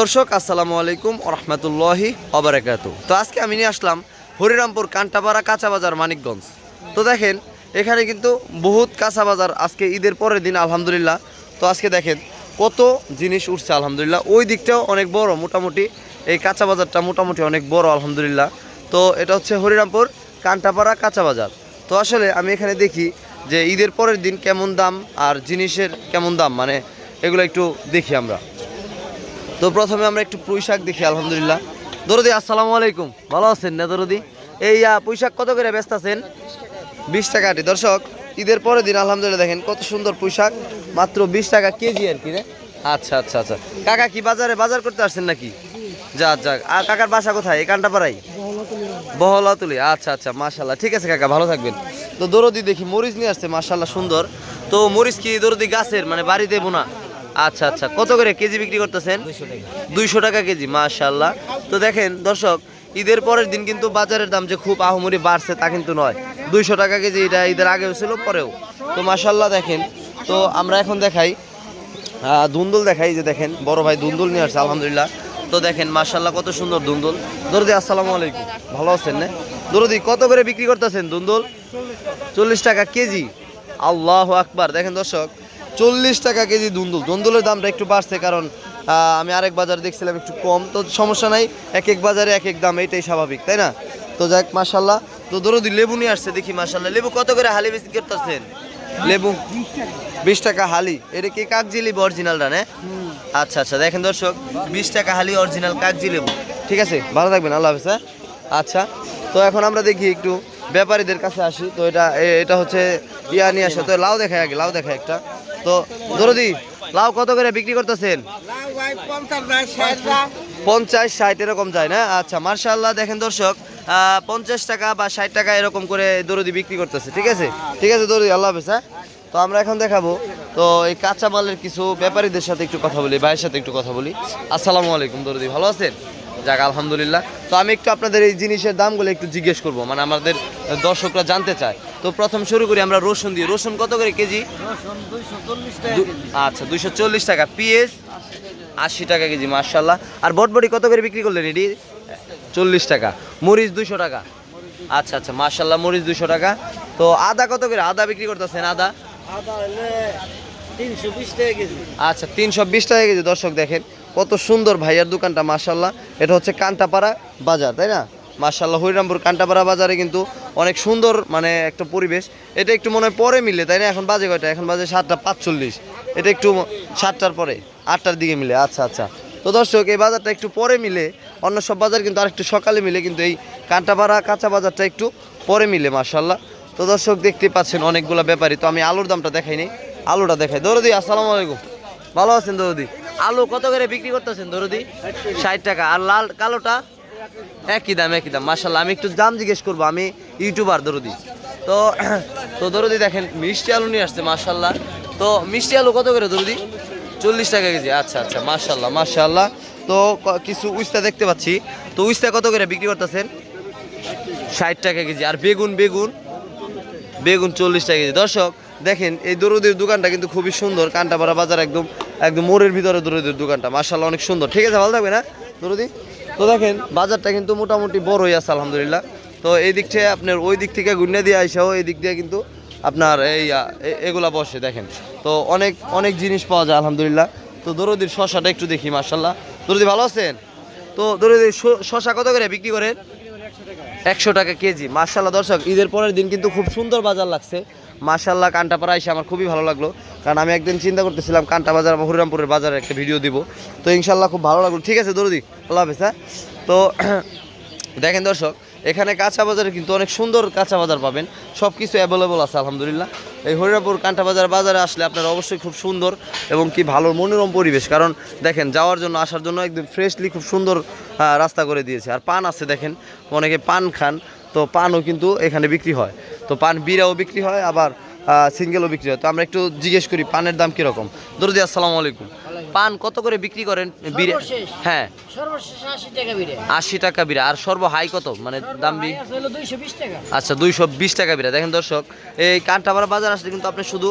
দর্শক, আসসালামু আলাইকুম রহমতুল্লাহি অবরাকাত তো আজকে আমি নিয়ে আসলাম হরিরামপুর কান্টাপাড়া কাঁচা বাজার মানিকগঞ্জ। তো দেখেন, এখানে কিন্তু বহুত কাঁচা বাজার আজকে ঈদের পরের দিন, আলহামদুলিল্লাহ। তো আজকে দেখেন, কত জিনিস উঠছে, আলহামদুলিল্লাহ। ওই দিকটাও অনেক বড়, মোটামুটি এই কাঁচা বাজারটা মোটামুটি অনেক বড়, আলহামদুলিল্লাহ। তো এটা হচ্ছে হরিরামপুর কান্টাপাড়া কাঁচা বাজার তো আসলে আমি এখানে দেখি যে ঈদের পরের দিন কেমন দাম আর জিনিসের কেমন দাম মানে এগুলো একটু দেখি আমরা। তো প্রথমে আমরা একটু পুঁই শাক দেখি, আলহামদুলিল্লাহ। দরদি, আসসালামু আলাইকুম। ভালো আছেন না দরদি? এই পুঁই শাক কত করে ব্যস্ত আছেন? বিশ টাকা আটি। দর্শক, ঈদের পরের দিন, আলহামদুলিল্লাহ, দেখেন কত সুন্দর পুঁই শাক মাত্র বিশ টাকা কেজি আর কি রে। আচ্ছা আচ্ছা আচ্ছা। কাকা কি বাজারে বাজার করতে আসছেন নাকি? যাক যাক আর কাকার বাসা কোথায়? এই কানটা পাড়াই বহলা তুলি আচ্ছা আচ্ছা মাশাল্লাহ ঠিক আছে, কাকা, ভালো থাকবেন। তো দরদি দেখি মরিচ নিয়ে আসছে মাশাল্লাহ সুন্দর। তো মরিচ কি দরদি গাছের? মানে বাড়িতে বোনা? আচ্ছা আচ্ছা। কত করে কেজি বিক্রি করতেছেন? দুইশো টাকা। কেজি মাশাল্লাহ তো দেখেন দর্শক ঈদের পরের দিন কিন্তু বাজারের দাম যে খুব আহমরি বাড়ছে তা কিন্তু নয়। দুইশো টাকা কেজি এটা ঈদের আগেও ছিল পরেও। তো মাশাল্লাহ দেখেন তো আমরা এখন দেখাই দুন্দুল দেখাই যে দেখেন বড় ভাই দুন্দুল নিয়ে আসছে আলহামদুলিল্লাহ। তো দেখেন মাশাল্লাহ কত সুন্দর দুন্দুল। দরদি আসসালামু আলাইকুম। ভালো আছেন না? দরদি কত করে বিক্রি করতেছেন দুন্দুল? চল্লিশ টাকা কেজি। আল্লাহ আকবার। দেখেন দর্শক চল্লিশ টাকা কেজি দুন্দুল। দুন্দুলের দামটা একটু বাড়ছে কারণ আমি আরেক বাজারে দেখছিলাম একটু কম। তো সমস্যা নাই, এক এক বাজারে এক এক দাম, এটাই স্বাভাবিক, তাই না? তো যাক মাশাল্লাহ তো দরদি লেবু নিয়ে আসছে, দেখি মাশাল্লাহ লেবু কত করে হালি বিক্রি করতেছেন? লেবু। বিশ টাকা হালি। এটা কি কাগজি লেবু অরিজিনালটা না? আচ্ছা আচ্ছা দেখেন দর্শক, বিশ টাকা হালি অরিজিনাল কাগজি লেবু। ঠিক আছে? ভালো থাকবেন, আল্লাহ হাফিজ হ্যাঁ? আচ্ছা তো এখন আমরা দেখি একটু ব্যাপারীদের কাছে আসি। তো এটা এটা হচ্ছে, ইয়া নিয়ে আসে। তো লাউ দেখায় আগে, লাউ দেখায় একটা। তো দরদি, লাউ কত করে বিক্রি করতেছেন? পঞ্চাশ, ষাট এরকম যায় না? আচ্ছা মার্শাল্লাহ, দেখেন দর্শক পঞ্চাশ টাকা বা ষাট টাকা এরকম করে দরদি বিক্রি করতেছে, ঠিক আছে? ঠিক আছে দরদি, আল্লাহ হাফেজ হ্যাঁ? তো আমরা এখন দেখাবো, তো এই কাঁচা মালের কিছু ব্যাপারীদের সাথে একটু কথা বলি, ভাইয়ের সাথে একটু কথা বলি। আসসালামু আলাইকুম দরদি, ভালো আছেন? যাক আলহামদুলিল্লাহ। তো আমি একটু আপনাদের এই জিনিসের দামগুলো একটু জিজ্ঞেস করব। মানে আমাদের দর্শকরা জানতে চায়। তো প্রথম শুরু করি আমরা রসুন দিয়ে। রসুন কত করে কেজি? আচ্ছা দুইশো চল্লিশ টাকা। পিএস? আশি টাকা কেজি মার্শাল্লাহ আর বটবটি কত করে বিক্রি করলেন এটি? চল্লিশ টাকা। মরিচ দুইশো টাকা। আচ্ছা আচ্ছা মার্শাল্লাহ মরিচ দুইশো টাকা। তো আদা কত করে? আদা বিক্রি করতেছেন আদা? আচ্ছা তিনশো বিশ টাকা কেজি। দর্শক দেখেন কত সুন্দর ভাইয়ার দোকানটা মার্শাল্লাহ এটা হচ্ছে কান্টাপাড়া বাজার, তাই না? মার্শাল্লাহ হরিরামপুর কান্টাপাড়া বাজারে কিন্তু অনেক সুন্দর মানে একটা পরিবেশ। এটা একটু মনে হয় পরে মিলে, তাই না? এখন বাজে কয়টা? এখন বাজে সাতটা পাঁচচল্লিশ। এটা একটু সাতটার পরে, আটটার দিকে মিলে। আচ্ছা আচ্ছা। তো দর্শক, এই বাজারটা একটু পরে মিলে, অন্য সব বাজার কিন্তু আরেকটু সকালে মিলে, কিন্তু এই কান্টাপাড়া কাঁচা বাজারটা একটু পরে মিলে মার্শাল্লাহ তো দর্শক দেখতে পাচ্ছেন অনেকগুলো ব্যাপারী। তো আমি আলুর দামটা দেখাই নি আলুটা দেখাই। দৌড়দি আসসালামু আলাইকুম। ভালো আছেন দৌড়দি আলু কত করে বিক্রি করতেছেন দৌড়দি ষাট টাকা। আর লাল কালোটা? একই দাম একই দাম। মার্শাল্লাহ আমি একটু দাম জিজ্ঞেস করব। আমি ইউটিউবার, দরদি। তো তো দরদি দেখেন, মিষ্টি আলু নিয়ে আসছে মার্শাল্লাহ তো মিষ্টি আলু কত করে, দরদি? চল্লিশ টাকা কেজি। আচ্ছা আচ্ছা মার্শাল্লাহ মার্শাল্লাহ তো কিছু উস্তা দেখতে পাচ্ছি। তো উস্তা কত করে বিক্রি করতেছেন? ষাট টাকা কেজি। আর বেগুন বেগুন? বেগুন চল্লিশ টাকা কেজি। দর্শক, দেখেন, এই দরুদের দোকানটা কিন্তু খুবই সুন্দর। কান্টাপাড়া বাজার একদম একদম মোড়ের ভিতরে দরুদের দোকানটা মার্শাল্লাহ অনেক সুন্দর। ঠিক আছে, ভালো থাকবে না দরুদি? তো দেখেন, বাজারটা কিন্তু মোটামুটি বড়ই আছে, আলহামদুলিল্লাহ। তো এই দিক থেকে আপনার ওই দিক থেকে গুন্না দিয়ে আইসাও, এই দিক দিয়ে কিন্তু আপনার এই এগুলা বসে, দেখেন। তো অনেক অনেক জিনিস পাওয়া যায়, আলহামদুলিল্লাহ। তো দরুদির শশাটা একটু দেখি মার্শাল্লাহ দরুদি, ভালো আছেন? তো দরুদি শশা কত করে বিক্রি করেন? একশো টাকা কেজি মার্শাল্লাহ দর্শক, ঈদের পরের দিন কিন্তু খুব সুন্দর বাজার লাগছে। মার্শাল্লাহ কান্টাপাড়া এসে আমার খুবই ভালো লাগল। কারণ আমি একদিন চিন্তা করতেছিলাম কান্টা বাজার বা হরিরামপুরের বাজারে একটা ভিডিও দিব। তো ইনশাল্লাহ খুব ভালো লাগল। ঠিক আছে, দরদি, আল্লাহ হাফেজ হ্যাঁ? তো দেখেন দর্শক, এখানে কাঁচা বাজারে কিন্তু অনেক সুন্দর কাঁচা বাজার পাবেন। সব কিছু অ্যাভেলেবল আছে, আলহামদুলিল্লাহ। এই হরিরামপুর কান্টা বাজার বাজারে আসলে আপনারা অবশ্যই খুব সুন্দর এবং কি ভালো মনোরম পরিবেশ। কারণ দেখেন, যাওয়ার জন্য, আসার জন্য একদম ফ্রেশলি খুব সুন্দর রাস্তা করে দিয়েছে। আর পান আছে, দেখেন, অনেকে পান খান, তো পানও কিন্তু এখানে বিক্রি হয়। তো পান বিড়াও বিক্রি হয়, আবার সিঙ্গেলও বিক্রি হয়। তো আমরা একটু জিজ্ঞেস করি পানের দাম কীরকম? দরদি আসসালামু আলাইকুম। পান কত করে বিক্রি করেন? বিড়ে হ্যাঁ। আশি টাকা বিড়ে বিড়া আর সর্ব হাই কত? মানে দাম আচ্ছা দুইশো বিশ টাকা বিরা দেখেন দর্শক এই কান্টাপাড়া বাজার আসলে কিন্তু আপনি শুধু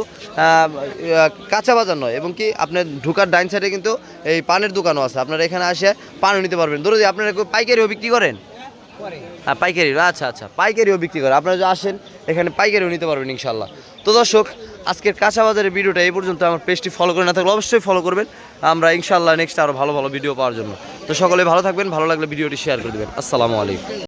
কাঁচা বাজার নয় এবং কি আপনার ঢুকার ডাইন সাইডে কিন্তু এই পানের দোকানও আছে। আপনারা এখানে আসে পানও নিতে পারবেন। যে আপনারা পাইকারিও বিক্রি করেন? পাইকারি আচ্ছা আচ্ছা পাইকারিও বিক্রি করে। আপনারা যদি আসেন, এখানে পাইকারিও নিতে পারবেন ইনশাল্লাহ তো দর্শক, আজকের কাঁচা বাজারের ভিডিওটা এই পর্যন্ত। আমার পেজটি ফলো করে না থাকলে অবশ্যই ফলো করবেন। আমরা ইনশাল্লাহ নেক্সট আরও ভালো ভালো ভিডিও পাওয়ার জন্য। তো সকলে ভালো থাকবেন, ভালো লাগলে ভিডিওটি শেয়ার করে দেবেন। আসসালামু আলাইকুম।